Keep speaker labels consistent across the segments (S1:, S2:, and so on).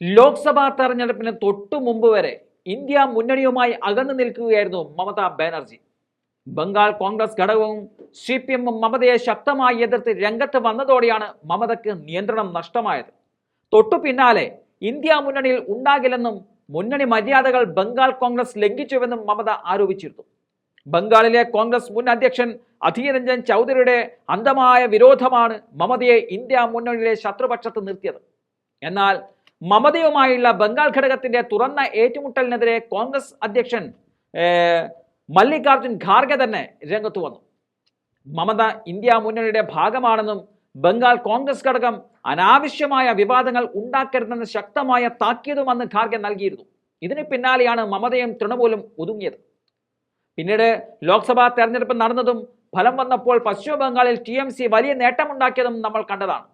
S1: ലോക്സഭാ തെരഞ്ഞെടുപ്പിന് തൊട്ടു മുമ്പ് വരെ ഇന്ത്യ മുന്നണിയുമായി അകന്നു നിൽക്കുകയായിരുന്നു മമതാ ബാനർജി. ബംഗാൾ കോൺഗ്രസ് ഘടകവും സി പി എമ്മും മമതയെ ശക്തമായി എതിർത്ത് രംഗത്ത് വന്നതോടെയാണ് മമതയ്ക്ക് നിയന്ത്രണം നഷ്ടമായത്. തൊട്ടു പിന്നാലെ ഇന്ത്യ മുന്നണിയിൽ ഉണ്ടാകില്ലെന്നും മുന്നണി മര്യാദകൾ ബംഗാൾ കോൺഗ്രസ് ലംഘിച്ചുവെന്നും മമത ആരോപിച്ചിരുന്നു. ബംഗാളിലെ കോൺഗ്രസ് മുൻ അധ്യക്ഷൻ അധീർ രഞ്ജൻ ചൗധരിയുടെ അന്ധമായ വിരോധമാണ് മമതയെ ഇന്ത്യ മുന്നണിയിലെ ശത്രുപക്ഷത്ത് നിർത്തിയത്. എന്നാൽ മമതയുമായുള്ള ബംഗാൾ ഘടകത്തിന്റെ തുറന്ന ഏറ്റുമുട്ടലിനെതിരെ കോൺഗ്രസ് അധ്യക്ഷൻ മല്ലികാർജുൻ ഖാർഗെ തന്നെ രംഗത്ത് വന്നു. മമത ഇന്ത്യ മുന്നണിയുടെ ഭാഗമാണെന്നും ബംഗാൾ കോൺഗ്രസ് ഘടകം അനാവശ്യമായ വിവാദങ്ങൾ ഉണ്ടാക്കരുതെന്ന് ശക്തമായ താക്കീതും അന്ന് ഖാർഗെ നൽകിയിരുന്നു. ഇതിന് പിന്നാലെയാണ് മമതയും തൃണമൂലും ഒതുങ്ങിയത്. പിന്നീട് ലോക്സഭാ തെരഞ്ഞെടുപ്പ് നടന്നതും ഫലം വന്നപ്പോൾ പശ്ചിമ ബംഗാളിൽ ടി വലിയ നേട്ടമുണ്ടാക്കിയതും നമ്മൾ കണ്ടതാണ്.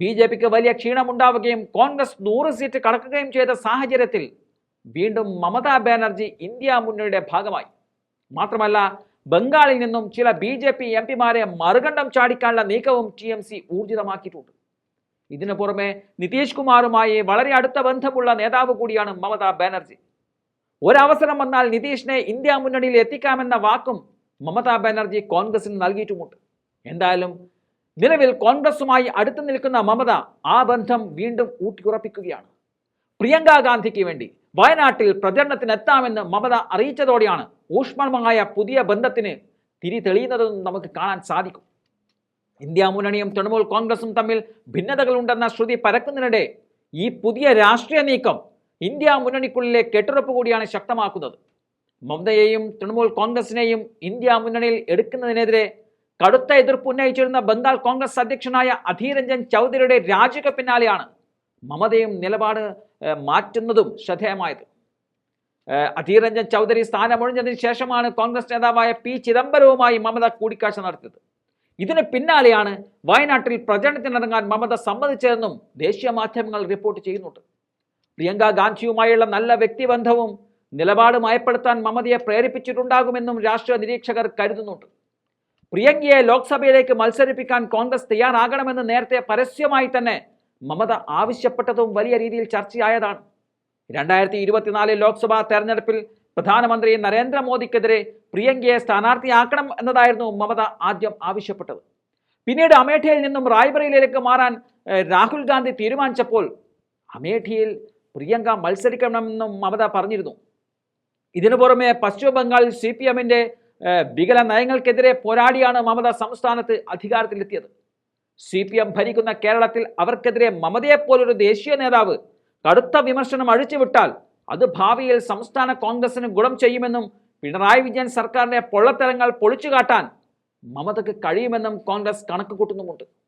S1: ബി ജെ പിക്ക് വലിയ ക്ഷീണമുണ്ടാവുകയും കോൺഗ്രസ് നൂറ് സീറ്റ് കടക്കുകയും ചെയ്ത സാഹചര്യത്തിൽ വീണ്ടും മമതാ ബാനർജി ഇന്ത്യ മുന്നണിയുടെ ഭാഗമായി. മാത്രമല്ല ബംഗാളിൽ നിന്നും ചില ബി ജെ പി എം പിമാരെ മറുകണ്ഠം ചാടിക്കാനുള്ള നീക്കവും ടി എം സി ഊർജിതമാക്കിയിട്ടുണ്ട്. ഇതിനു പുറമെ നിതീഷ് കുമാറുമായി വളരെ അടുത്ത ബന്ധമുള്ള നേതാവ് കൂടിയാണ് മമതാ ബാനർജി. ഒരവസരം വന്നാൽ നിതീഷിനെ ഇന്ത്യ മുന്നണിയിൽ എത്തിക്കാമെന്ന വാക്കും മമതാ ബാനർജി കോൺഗ്രസിന് നൽകിയിട്ടുമുണ്ട്. എന്തായാലും നിലവിൽ കോൺഗ്രസുമായി അടുത്തു നിൽക്കുന്ന മമത ആ ബന്ധം വീണ്ടും ഊട്ടിയുറപ്പിക്കുകയാണ്. പ്രിയങ്ക ഗാന്ധിക്ക് വേണ്ടി വയനാട്ടിൽ പ്രചരണത്തിനെത്താമെന്ന് മമത അറിയിച്ചതോടെയാണ് ഊഷ്മളമായ പുതിയ ബന്ധത്തിന് തിരി തെളിയുന്നതെന്ന് നമുക്ക് കാണാൻ സാധിക്കും. ഇന്ത്യ മുന്നണിയും തൃണമൂൽ കോൺഗ്രസും തമ്മിൽ ഭിന്നതകളുണ്ടെന്ന ശ്രുതി പരക്കുന്നതിനിടെ ഈ പുതിയ രാഷ്ട്രീയ നീക്കം ഇന്ത്യ മുന്നണിക്കുള്ളിലെ കെട്ടുറപ്പ് കൂടിയാണ് ശക്തമാക്കുന്നത്. മമതയെയും തൃണമൂൽ കോൺഗ്രസിനെയും ഇന്ത്യ മുന്നണിയിൽ എടുക്കുന്നതിനെതിരെ കടുത്ത എതിർപ്പ് ഉന്നയിച്ചിരുന്ന ബംഗാൾ കോൺഗ്രസ് അധ്യക്ഷനായ അധീർ രഞ്ജൻ ചൗധരിയുടെ രാജിക്ക് പിന്നാലെയാണ് മമതയും നിലപാട് മാറ്റുന്നതും ശ്രദ്ധേയമായത്. അധീരഞ്ജൻ ചൗധരി സ്ഥാനമൊഴിഞ്ഞതിന് ശേഷമാണ് കോൺഗ്രസ് നേതാവായ പി ചിദംബരവുമായി മമത കൂടിക്കാഴ്ച നടത്തിയത്. ഇതിന് പിന്നാലെയാണ് വയനാട്ടിൽ പ്രചരണത്തിനിറങ്ങാൻ മമത സമ്മതിച്ചതെന്നും ദേശീയ മാധ്യമങ്ങൾ റിപ്പോർട്ട് ചെയ്യുന്നുണ്ട്. പ്രിയങ്ക ഗാന്ധിയുമായുള്ള നല്ല വ്യക്തിബന്ധവും നിലപാട് മയപ്പെടുത്താൻ മമതയെ പ്രേരിപ്പിച്ചിട്ടുണ്ടാകുമെന്നും രാഷ്ട്രീയ നിരീക്ഷകർ കരുതുന്നുണ്ട്. പ്രിയങ്കയെ ലോക്സഭയിലേക്ക് മത്സരിപ്പിക്കാൻ കോൺഗ്രസ് തയ്യാറാകണമെന്ന് നേരത്തെ പരസ്യമായി തന്നെ മമത ആവശ്യപ്പെട്ടതും വലിയ രീതിയിൽ ചർച്ചയായതാണ്. രണ്ടായിരത്തി ഇരുപത്തിനാല് ലോക്സഭാ തെരഞ്ഞെടുപ്പിൽ പ്രധാനമന്ത്രി നരേന്ദ്രമോദിക്കെതിരെ പ്രിയങ്കയെ സ്ഥാനാർത്ഥിയാക്കണം എന്നതായിരുന്നു മമത ആദ്യം ആവശ്യപ്പെട്ടത്. പിന്നീട് അമേഠിയിൽ നിന്നും റായ്ബറയിലേക്ക് മാറാൻ രാഹുൽ ഗാന്ധി തീരുമാനിച്ചപ്പോൾ അമേഠിയിൽ പ്രിയങ്ക മത്സരിക്കണമെന്നും മമത പറഞ്ഞിരുന്നു. ഇതിനു പുറമെ പശ്ചിമ ബംഗാളിൽ സി പി എമ്മിന്റെ വികല നയങ്ങൾക്കെതിരെ പോരാടിയാണ് മമത സംസ്ഥാനത്ത് അധികാരത്തിലെത്തിയത്. സി പി എം ഭരിക്കുന്ന കേരളത്തിൽ അവർക്കെതിരെ മമതയെപ്പോലൊരു ദേശീയ നേതാവ് കടുത്ത വിമർശനം അഴിച്ചുവിട്ടാൽ അത് ഭാവിയിൽ സംസ്ഥാന കോൺഗ്രസിന് ഗുണം ചെയ്യുമെന്നും പിണറായി വിജയൻ സർക്കാരിന്റെ പൊള്ളത്തരങ്ങൾ പൊളിച്ചു കാട്ടാൻ മമതയ്ക്ക് കഴിയുമെന്നും കോൺഗ്രസ് കണക്ക് കൂട്ടുന്നുമുണ്ട്